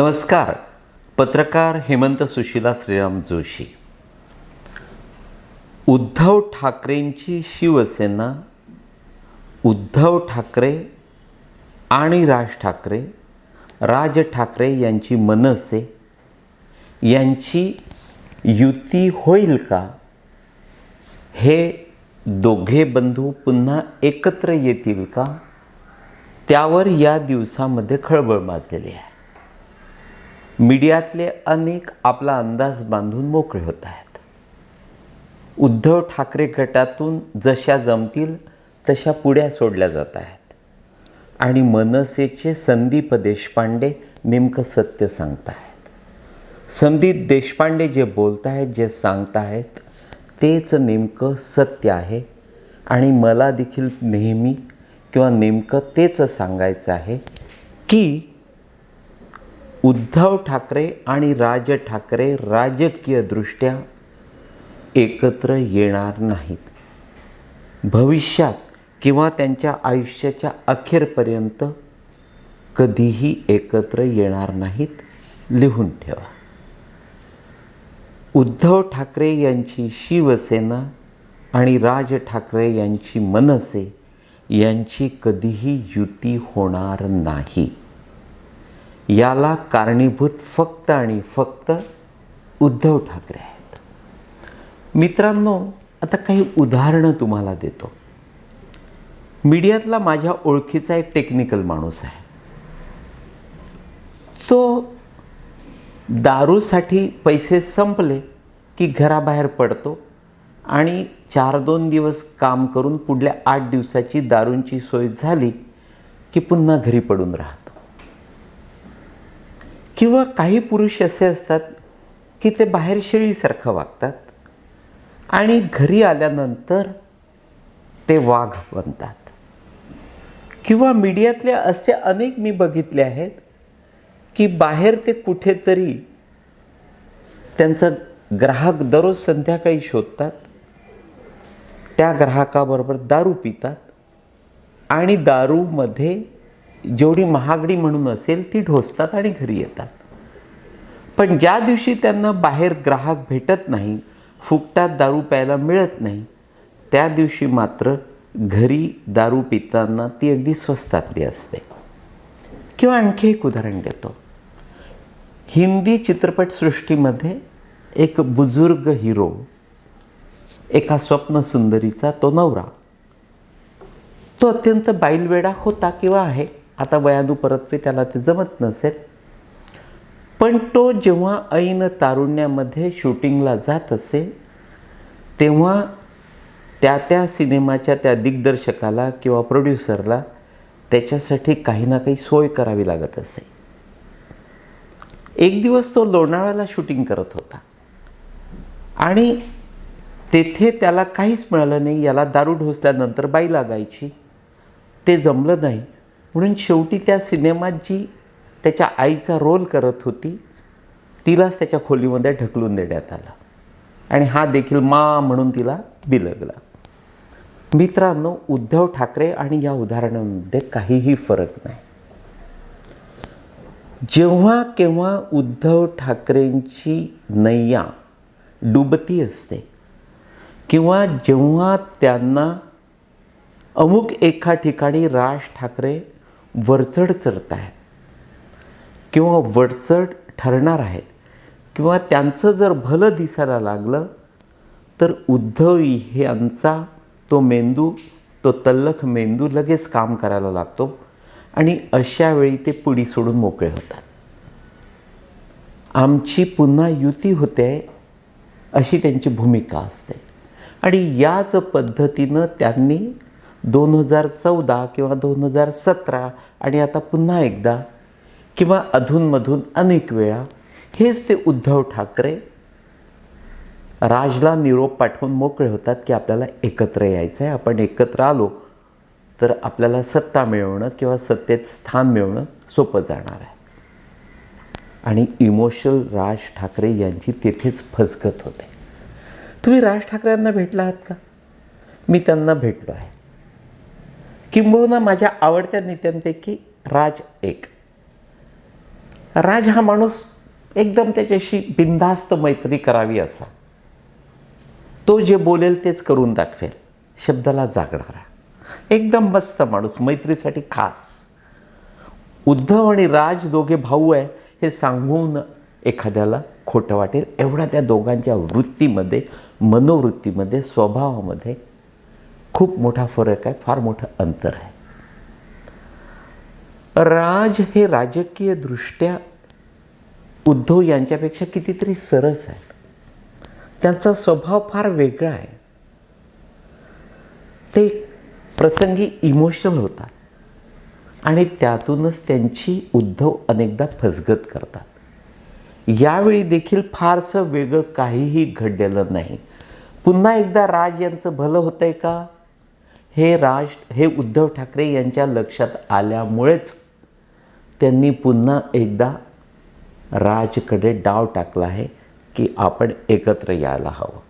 नमस्कार. पत्रकार हेमंत सुशीला श्रीराम जोशी. उद्धव ठाकरेंची शिवसेना उद्धव ठाकरे आणि राज ठाकरे राज ठाकरे यांची मनसे यांची युती होईल का? हे दोघे बंधू पुन्हा एकत्र येतील का? त्यावर या दिवसामध्ये खळबळ माजलेली आहे. मीडियातले अनेक आपला अंदाज बांधून मोकळे होत आहेत. उद्धव ठाकरे गटातून जशा जमतील तशा पुड्या सोडल्या जात आहेत. आणि मनसेचे संदीप देशपांडे नेमकं सत्य सांगत आहेत. संदीप देशपांडे जे बोलत आहेत जे सांगत आहेत तेच नेमकं सत्य आहे. आणि मला देखील नेहमी किंवा नेमकं तेच सांगायचं आहे की उद्धव ठाकरे आणि राज ठाकरे राजकीयदृष्ट्या एकत्र येणार नाहीत. भविष्यात किंवा त्यांच्या आयुष्याच्या अखेरपर्यंत कधीही एकत्र येणार नाहीत लिहून ठेवा. उद्धव ठाकरे यांची शिवसेना आणि राज ठाकरे यांची मनसे यांची कधीही युती होणार नाही. याला कारणीभूत फक्त आणि फक्त उद्धव ठाकरे आहेत. मित्रांनो आता काही उदाहरणं तुम्हाला देतो. मीडियातला माझ्या ओळखीचा एक टेक्निकल माणूस आहे. तो दारूसाठी पैसे संपले की घराबाहेर पडतो आणि चार दोन दिवस काम करून पुढल्या आठ दिवसाची दारूंची सोय झाली की पुन्हा घरी पडून राहतो. किंवा काही पुरुष असे असतात की ते बाहेर शेळीसारखं वागतात आणि घरी आल्यानंतर ते वाघ बनतात. किंवा मीडियातले असे अनेक मी बघितले आहेत की बाहेर ते कुठेतरी त्यांचा ग्राहक दररोज संध्याकाळी शोधतात त्या ग्राहकाबरोबर दारू पितात आणि दारूमध्ये जेवढी महागडी म्हणून असेल ती ढोसतात आणि घरी येतात. पण ज्या दिवशी त्यांना बाहेर ग्राहक भेटत नाही फुकटात दारू प्यायला मिळत नाही त्या दिवशी मात्र घरी दारू पिताना ती अगदी स्वस्तातली असते. किंवा आणखी एक उदाहरण देतो. हिंदी चित्रपटसृष्टीमध्ये एक बुजुर्ग हिरो एका स्वप्नसुंदरीचा तो नवरा. तो अत्यंत बैलवेडा होता किंवा आहे. आता वयानुपरत्वे त्याला ते जमत नसेल. पण तो जेव्हा ऐन तारुण्यामध्ये शूटिंगला जात असे तेव्हा त्या त्या सिनेमाच्या त्या दिग्दर्शकाला किंवा प्रोड्युसरला त्याच्यासाठी काही ना काही सोय करावी लागत असे. एक दिवस तो लोणावळ्याला शूटिंग करत होता. आणि तेथे त्याला काहीच मिळालं नाही याला दारू ढोसल्यानंतर बाई लागायची ते जमलं नाही. म्हणून शेवटी त्या सिनेमात जी त्याच्या आईचा रोल करत होती तिलाच त्याच्या खोलीमध्ये ढकलून देण्यात आलं. आणि हा देखील मा म्हणून तिला बिलगला. मित्रांनो उद्धव ठाकरे आणि या उदाहरणामध्ये काहीही फरक नाही. जेव्हा केव्हा उद्धव ठाकरेंची नैया डुबती असते किंवा जेव्हा त्यांना अमुक एका ठिकाणी राज ठाकरे वरचढ चढत आहेत. किंवा वरचढ ठरणार आहेत. किंवा त्यांचं जर भलं दिसायला लागलं तर उद्धवी हे यांचा तो मेंदू तो तल्लख मेंदू लगेच काम करायला लागतो. आणि अशा वेळी ते पुढी सोडून मोकळे होतात. आमची पुन्हा युती होते अशी त्यांची भूमिका असते. आणि याच पद्धतीनं त्यांनी दोन हजार चौदा किंवा दोन हजार सतरा आणि आता पुन्हा एकदा किंवा अधूनमधून अनेक वेळा हेच ते उद्धव ठाकरे राजला निरोप पाठवून मोकळे होतात की आपल्याला एकत्र यायचं आहे आपण एकत्र आलो तर आपल्याला सत्ता मिळवणं किंवा सत्तेत स्थान मिळवणं सोपं जाणार आहे. आणि इमोशनल राज ठाकरे यांची तेथेच फसगत होते. तुम्ही राज ठाकरे यांना भेटला आहात का? मी त्यांना भेटलो आहे. किंबहुना माझ्या आवडत्या नेत्यांपैकी राज एक. राज हा माणूस एकदम त्याच्याशी बिनधास्त मैत्री करावी असा. तो जे बोलेल तेच करून दाखवेल. शब्दाला जागणारा. एकदम मस्त माणूस मैत्रीसाठी खास. उद्धव आणि राज दोघे भाऊ आहे हे सांगून एखाद्याला खोटं वाटेल. एवढा त्या दोघांच्या वृत्तीमध्ये मनोवृत्तीमध्ये स्वभावामध्ये खूप मोठा फरक आहे फार मोठं अंतर आहे. राज हे राजकीय दृष्ट्या उद्धव यांच्यापेक्षा कितीतरी सरस आहेत. त्यांचा स्वभाव फार वेगळा आहे. ते प्रसंगी इमोशनल होतात आणि त्यातूनच त्यांची उद्धव अनेकदा फसगत करतात. यावेळी देखील फारसं वेगळं काहीही घडलेलं नाही. पुन्हा एकदा राज यांचं भलं होतं आहे का? हे राज हे उद्धव ठाकरे यांच्या लक्षात आल्यामुळेच त्यांनी पुन्हा एकदा राजकडे डाव टाकला आहे की आपण एकत्र यायला हवं.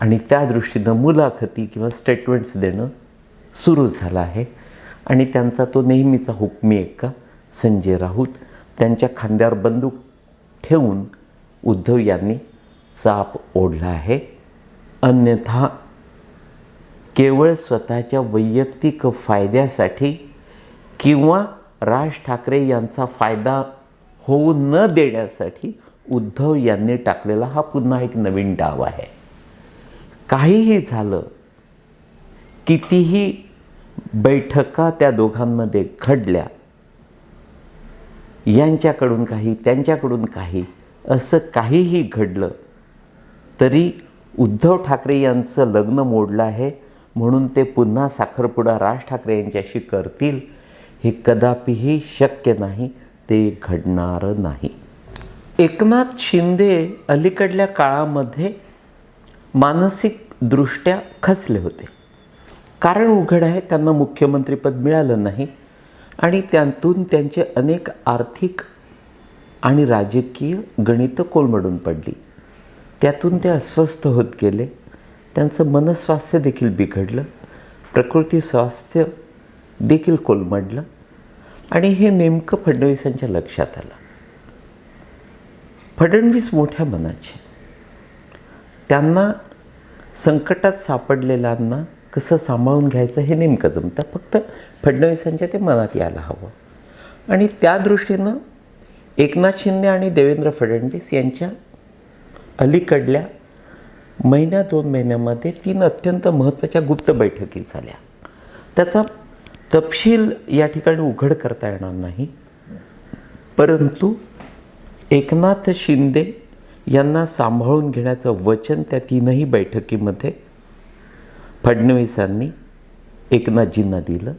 आणि त्या दृष्टीनं मुलाखती किंवा स्टेटमेंट्स देणं सुरू झालं आहे. आणि त्यांचा तो नेहमीचा हुकमी एक्का संजय राऊत त्यांच्या खांद्यावर बंदूक ठेवून उद्धव यांनी चाप ओढला आहे. अन्यथा केवळ स्वतःच्या वैयक्तिक फायद्यासाठी किंवा राज ठाकरे यांचा फायदा होऊ न देण्यासाठी उद्धव यांनी टाकलेला हा पुन्हा एक नवीन डाव आहे. काहीही झालं कितीही बैठका त्या दोघांमध्ये घडल्या यांच्याकडून काही त्यांच्याकडून काही असं काहीही घडलं तरी उद्धव ठाकरे यांचं लग्न मोडलं आहे. म्हणून ते पुन्हा साखरपुडा राज ठाकरे यांच्याशी करतील हे कदापिही शक्य नाही ते घडणार नाही. एकनाथ शिंदे अलीकडल्या काळामध्ये मानसिकदृष्ट्या खचले होते. कारण उघड आहे त्यांना मुख्यमंत्रीपद मिळालं नाही आणि त्यातून त्यांचे अनेक आर्थिक आणि राजकीय गणितं कोलमडून पडली. त्यातून ते अस्वस्थ होत गेले. त्यांचं मनस्वास्थ्य देखील बिघडलं प्रकृती स्वास्थ्य देखील कोलमडलं आणि हे नेमकं फडणवीसांच्या लक्षात आलं. फडणवीस मोठ्या मनाचे. त्यांना संकटात सापडलेल्यांना कसं सांभाळून घ्यायचं हे नेमकं जमतं. फक्त फडणवीसांच्या ते मनात यायला हवं. आणि त्या दृष्टीनं एकनाथ शिंदे आणि देवेंद्र फडणवीस यांच्या अलीकडल्या महिन्या दोन महिन्यामध्ये तीन अत्यंत महत्त्वाच्या गुप्त बैठकी झाल्या. त्याचा तपशील या ठिकाणी उघड करता येणार नाही. परंतु एकनाथ शिंदे यांना सांभाळून घेण्याचं वचन त्या तीनही बैठकीमध्ये फडणवीसांनी एकनाथजींना दिलं.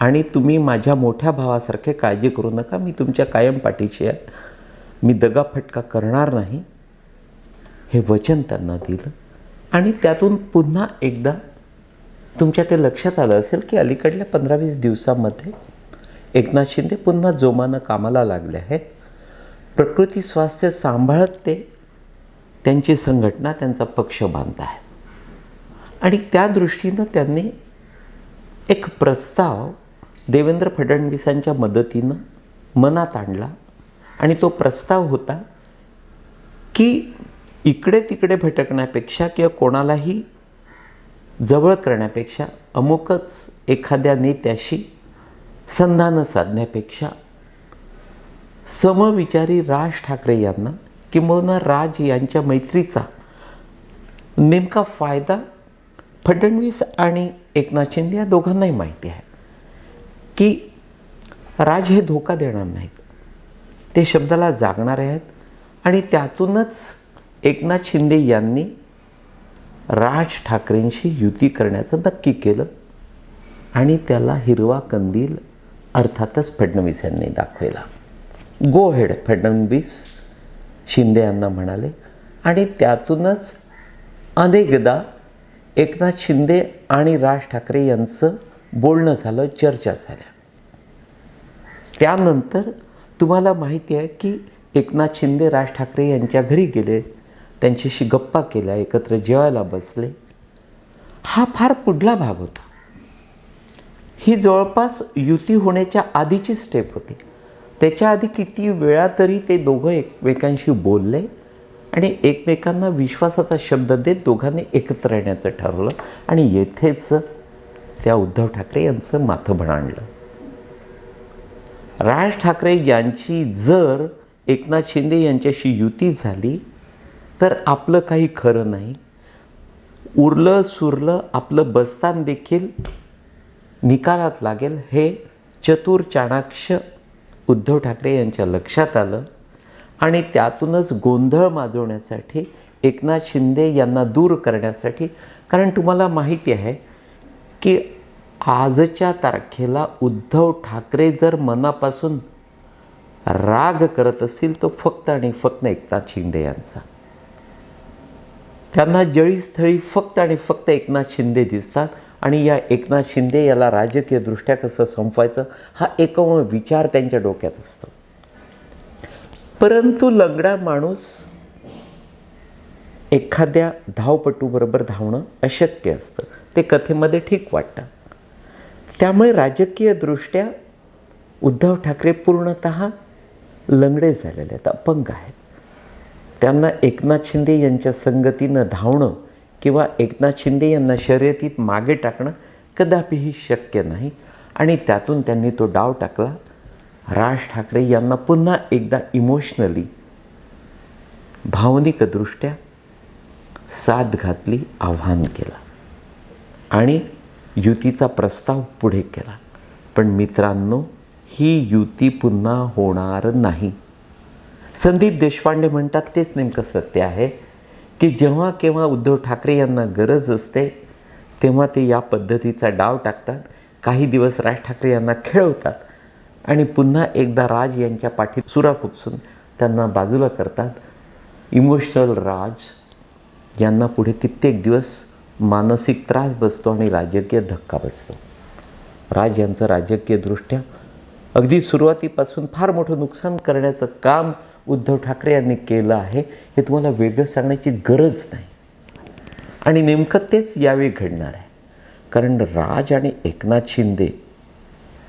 आणि तुम्ही माझ्या मोठ्या भावासारखे काळजी करू नका मी तुमच्या कायम पाठीशी आहे. मी दगाफटका करणार नाही. हे वचन त्यांना दिलं. आणि त्यातून पुन्हा एकदा तुमच्या ते लक्षात आलं असेल की अलीकडल्या पंधरा वीस दिवसामध्ये एकनाथ शिंदे पुन्हा जोमानं कामाला लागले आहेत. प्रकृती स्वास्थ्य सांभाळत ते त्यांची संघटना त्यांचा पक्ष बांधत आहेत. आणि त्या दृष्टीनं त्यांनी एक प्रस्ताव देवेंद्र फडणवीसांच्या मदतीनं मनात आणला आणि तो प्रस्ताव होता की इकडे तिकडे भटकण्यापेक्षा किंवा कोणालाही जवळ करण्यापेक्षा अमुकच एखाद्या नेत्याशी संधानं साधण्यापेक्षा समविचारी राज ठाकरे यांना किंबहुना राज यांच्या मैत्रीचा नेमका फायदा फडणवीस आणि एकनाथ शिंदे या दोघांनाही माहिती आहे. की राज हे धोका देणार नाहीत. ते शब्दाला जागणारे आहेत आणि त्यातूनच एकनाथ शिंदे यांनी राज ठाकरेंशी युती करण्याचं नक्की केलं आणि त्याला हिरवा कंदील अर्थातच फडणवीस यांनी दाखवला. गो हेड फडणवीस शिंदे यांना म्हणाले. आणि त्यातूनच अनेकदा एकनाथ शिंदे आणि राज ठाकरे यांचं बोलणं झालं चर्चा झाल्या. त्यानंतर तुम्हाला माहिती आहे की एकनाथ शिंदे राज ठाकरे यांच्या घरी गेले. त्यांच्याशी गप्पा केल्या एकत्र जेवायला बसले. हा फार पुढला भाग होता. ही जवळपास युती होण्याच्या आधीची स्टेप होती. त्याच्या आधी किती वेळा तरी ते दोघं एकमेकांशी बोलले आणि एकमेकांना विश्वासाचा शब्द देत दोघांनी एकत्र येण्याचं ठरवलं आणि येथेच त्या उद्धव ठाकरे यांचं माथं भणाणलं राज ठाकरे यांची जर एकनाथ शिंदे यांच्याशी युती झाली तर आपलं काही खरं नाही. उरलं सुरलं आपलं बस्तान देखील निकालात लागेल. हे चतुर चाणाक्ष उद्धव ठाकरे यांच्या लक्षात आलं. आणि त्यातूनच गोंधळ माजवण्यासाठी एकनाथ शिंदे यांना दूर करण्यासाठी कारण तुम्हाला माहिती आहे की आजच्या तारखेला उद्धव ठाकरे जर मनापासून राग करत असतील तो फक्त आणि फक्त एकनाथ शिंदे यांचा. त्यांना जळीस्थळी फक्त आणि फक्त एकनाथ शिंदे दिसतात. आणि या एकनाथ शिंदे याला राजकीयदृष्ट्या कसं संपवायचं हा एकमेव विचार त्यांच्या डोक्यात असतो. परंतु लंगडा माणूस एखाद्या धावपटूबरोबर धावणं अशक्य असतं. ते कथेमध्ये ठीक वाटतं. त्यामुळे राजकीयदृष्ट्या उद्धव ठाकरे पूर्णत लंगडे झालेले आहेत अपंग आहेत. त्यांना एकनाथ शिंदे यांच्या संगतीनं धावणं किंवा एकनाथ शिंदे यांना शर्यतीत मागे टाकणं कदापिही शक्य नाही. आणि त्यातून त्यांनी तो डाव टाकला. राज ठाकरे यांना पुन्हा एकदा इमोशनली भावनिकदृष्ट्या साथ घातली आव्हान केला. आणि युतीचा प्रस्ताव पुढे केला. पण मित्रांनो ही युती पुन्हा होणार नाही. संदीप देशपांडे म्हणतात तेच नेमकं सत्य आहे की जेव्हा केव्हा उद्धव ठाकरे यांना गरज असते तेव्हा ते या पद्धतीचा डाव टाकतात काही दिवस राज ठाकरे यांना खेळवतात आणि पुन्हा एकदा राज यांच्या पाठीत सुरा खुपसून त्यांना बाजूला करतात. इमोशनल राज यांना पुढे कित्येक दिवस मानसिक त्रास बसतो आणि राजकीय धक्का बसतो. राज यांचं राजकीयदृष्ट्या अगदी सुरुवातीपासून फार मोठं नुकसान करण्याचं काम उद्धव ठाकरे यांनी केलं आहे हे तुम्हाला वेगळं सांगण्याची गरज नाही. आणि नेमकं तेच यावेळी घडणार आहे. कारण राज आणि एकनाथ शिंदे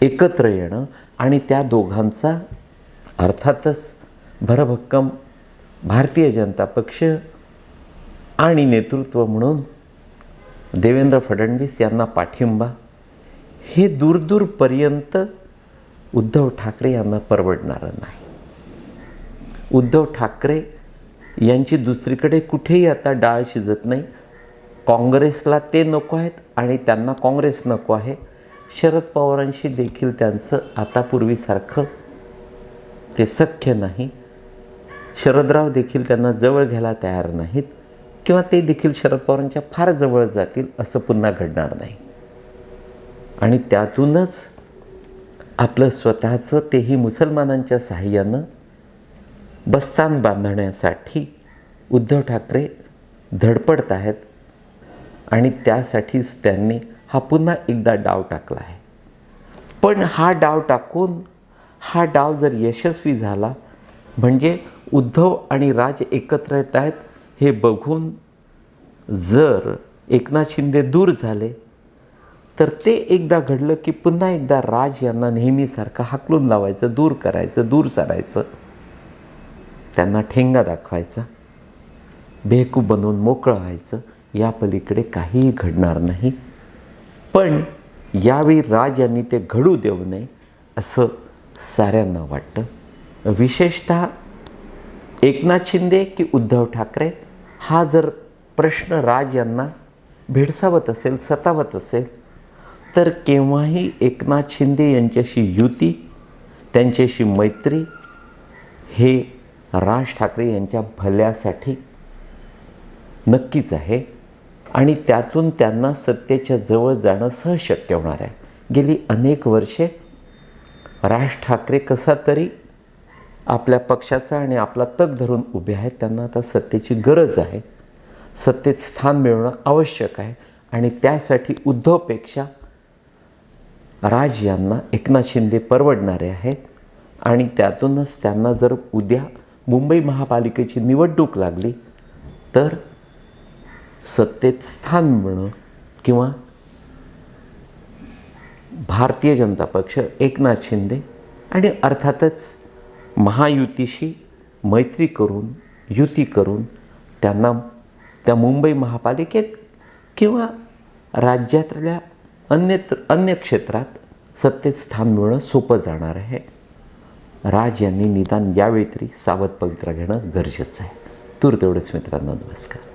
एकत्र येणं आणि त्या दोघांचा अर्थातच भरभक्कम भारतीय जनता पक्ष आणि नेतृत्व म्हणून देवेंद्र फडणवीस यांना पाठिंबा हे दूरदूरपर्यंत उद्धव ठाकरे यांना परवडणारं नाही. उद्धव ठाकरे यांची दुसरीकडे कुठेही आता डाळ शिजत नाही. काँग्रेसला ते नको आहेत आणि त्यांना काँग्रेस नको आहे. शरद पवारांशी देखील त्यांचं आता पूर्वीसारखं ते सख्य नाही. शरदराव देखील त्यांना जवळ घ्यायला तयार नाहीत किंवा ते देखील शरद पवारांच्या फार जवळ जातील असं पुन्हा घडणार नाही. आणि त्यातूनच आपलं स्वतःचं तेही मुसलमानांच्या साह्यानं बस्तान बांधण्यासाठी उद्धव ठाकरे धडपडत आहेत आणि त्यासाठीच त्यांनी हा पुन्हा एकदा डाव टाकला आहे. पण हा डाव टाकून हा डाव जर यशस्वी झाला म्हणजे उद्धव आणि राज एकत्र येत आहेत हे बघून जर एकनाथ शिंदे दूर झाले तर ते एकदा घडलं की पुन्हा एकदा राज यांना नेहमीसारखं हाकलून लावायचं दूर करायचं दूर सारायचं. त्यांना ठेंगा दाखवायचा बेहकूब बनवून मोकळं व्हायचं या पलीकडे काहीही घडणार नाही. पण यावेळी राज यांनी ते घडू देऊ नये असं साऱ्यांना वाटतं. विशेषतः एकनाथ शिंदे की उद्धव ठाकरे हा जर प्रश्न राज यांना भेडसावत असेल सतावत असेल तर केव्हाही एकनाथ शिंदे यांच्याशी युती त्यांच्याशी मैत्री हे राज ठाकरे यांच्या भल्यासाठी नक्कीच आहे आणि त्यातून त्यांना सत्तेच्या जवळ जाणं सहज शक्य होणार आहे. गेली अनेक वर्षे राज ठाकरे कसा तरी आपल्या पक्षाचा आणि आपला तग धरून उभे आहेत त्यांना आता सत्तेची गरज आहे. सत्तेत स्थान मिळवणं आवश्यक आहे आणि त्यासाठी उद्धवपेक्षा राज यांना एकनाथ शिंदे परवडणारे आहेत आणि त्यातूनच त्यांना जर उद्या मुंबई महापालिकेची निवडणूक लागली तर सत्तेत स्थान मिळणं किंवा भारतीय जनता पक्ष एकनाथ शिंदे आणि अर्थातच महायुतीशी मैत्री करून युती करून त्यांना त्या मुंबई महापालिकेत किंवा राज्यातल्या अन्य अन्य क्षेत्रात सत्तेत स्थान मिळणं सोपं जाणार आहे. राज यांनी निदान यावेळी तरी सावध पवित्रा घेणं गरजेचं आहे. तूर तेवढंच मित्रांनो नमस्कार.